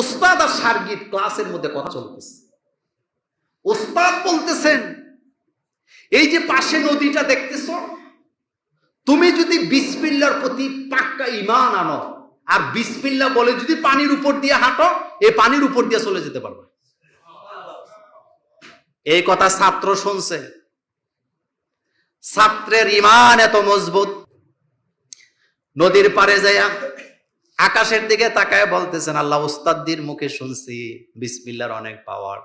ওস্তাদ আর সার্গিত ক্লাসের মধ্যে কথা চলতেছে। ওস্তাদ বলতেছেন, এই যে পাশে নদীটা দেখতেছ, তুমি যদি বিসমিল্লার প্রতি পাক্কা ইমান আনো, আর বিসমিল্লা বলে যদি পানির উপর দিয়ে হাঁটো এই পানির উপর দিয়ে চলে যেতে পারবে। এই কথা ছাত্র শুনছে। ছাত্রের ইমান এত মজবুত। নদীর পারে যাইয়া আকাশের দিকে তাকায় বলতেছেন, আল্লাহ উস্তাদ্দির মুখে শুনছি, বিসমিল্লার অনেক পাওয়ার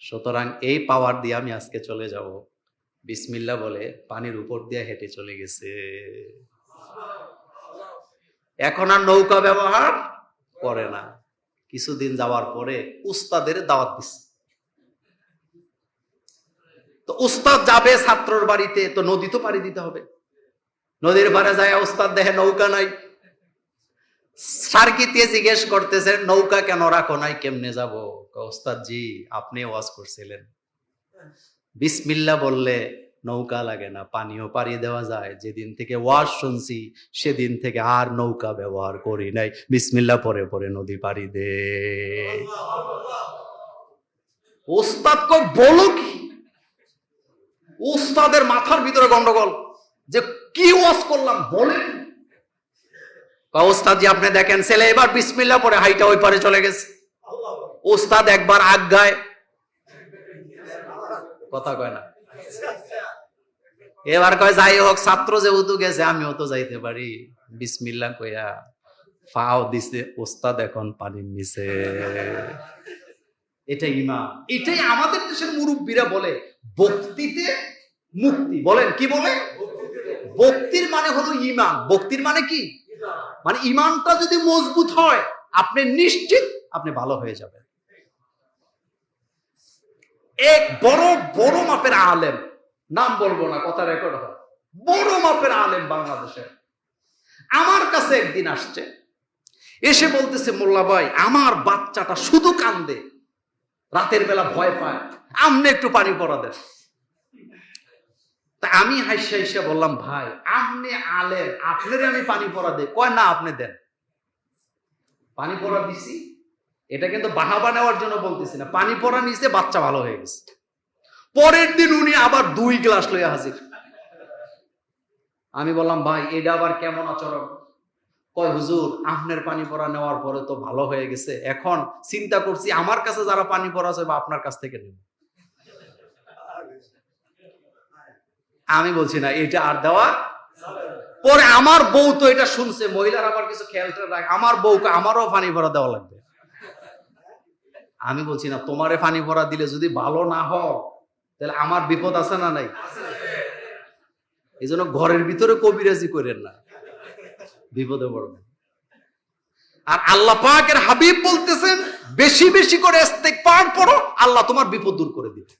সুতরাং এই পাওয়ার দিয়ে আমি আজকে চলে যাব। বিসমিল্লা বলে, পানির উপর দিয়ে হেঁটে চলে গেছে। এখন আর নৌকা ব্যবহার করে না। কিছুদিন যাওয়ার পরে উস্তাদের দাওয়াত দিচ্ছে তো উস্তাদ যাবে ছাত্রর বাড়িতে, তো নদী তো পাড়ি দিতে হবে। নদীর পাড়ে যায়, উস্তাদ দেখে নৌকা নাই। সার্কিতে জিজ্ঞেস করতেছেন নৌকা কেন রাখো নাই? কেমনে যাব? ওস্তাদ জি আপনি ওয়াজ করছিলেন। বিসমিল্লা বললে, নৌকা লাগে না, পানিও পাড়ি দেওয়া যায়। যেদিন থেকে ওয়াজ শুনছি, সেদিন থেকে আর নৌকা ব্যবহার করি নাই। বিসমিল্লা, পরে পরে নদী পাড়ি দে। ওস্তাদ কো বলো কি? ওস্তাদের মাথার ভিতরে গন্ডগোল, যে কি ওয়াজ করলাম বলেন। ওস্তাদ জি, আপনি দেখেন, ছেলে এবার বিসমিল্লা পরে হাইটা ওই পারে চলে গেছে। ওস্তাদ একবার আজ্ঞায় কথা কয় না। এবার কয়, যাই হোক, ছাত্র যেহেতু গেছে, আমিও তো যাইতে পারি। বিসমিল্লা কইয়া, ফাও দিছে, ওস্তাদ এখন পানির নিচে। এটা ইমান এটাই আমাদের দেশের মুরব্বীরা বলে ভক্তিতে মুক্তি। বলেন, কি বলে? ভক্তির মানে হলো ইমান ভক্তির মানে কি? মানে ইমানটা যদি মজবুত হয়, আপনি নিশ্চিত আপনি ভালো হয়ে যাবেন। এক বড় বড় মাপের আলেম, নাম বলব না, কথা রেকর্ড হয়। বড় মাপের আলেম বাংলাদেশের আমার কাছে একদিন আসছে, এসে বলতেছে, মোল্লা ভাই, আমার বাচ্চাটা শুধু কান্দে, রাতের বেলা ভয় পায়। আমনে একটু পানি পড়া দেন। তা আমি হাইসা হাইসা বললাম, ভাই, আপনি আলেন আপনারে আমি পানি পড়া দেই। কয়, না, আপনি দেন। পানি পড়া দিছি। এটা কিন্তু বাহাবা নেওয়ার জন্য বলতেছি না। পানি পড়া নিচে বাচ্চা ভালো হয়ে গেছে। পরের দিন উনি আবার দুই গ্লাস লইয়া হাজির। আমি বললাম, ভাই, এটা আবার কেমন আচরণ? কয়, হুজুর, আপনার পানি পড়া নেওয়ার পরে তো ভালো হয়ে গেছে। এখন চিন্তা করছি আমার কাছে যারা পানি পড়া আছে বা আপনার কাছ থেকে নেব। আমি বলছি না, এটা আর দেওয়া পরে আমার বউ তো এটা শুনছে, মহিলার আবার কিছু খেয়াল রাখে, আমার বউকে আমারও পানি ভরা দেওয়া লাগবে। আমি বলছি না, তোমারে পানি ভরা দিলে যদি ভালো না হও, তাহলে আমার বিপদ আছে না নাই? এই জন্য ঘরের ভিতরে কবিরাজি করেন না, বিপদে পড়বেন। আর আল্লাহ পাকের হাবিব বলতেছেন, বেশি বেশি করে ইস্তেগফার পড়ো আল্লাহ তোমার বিপদ দূর করে দিবে।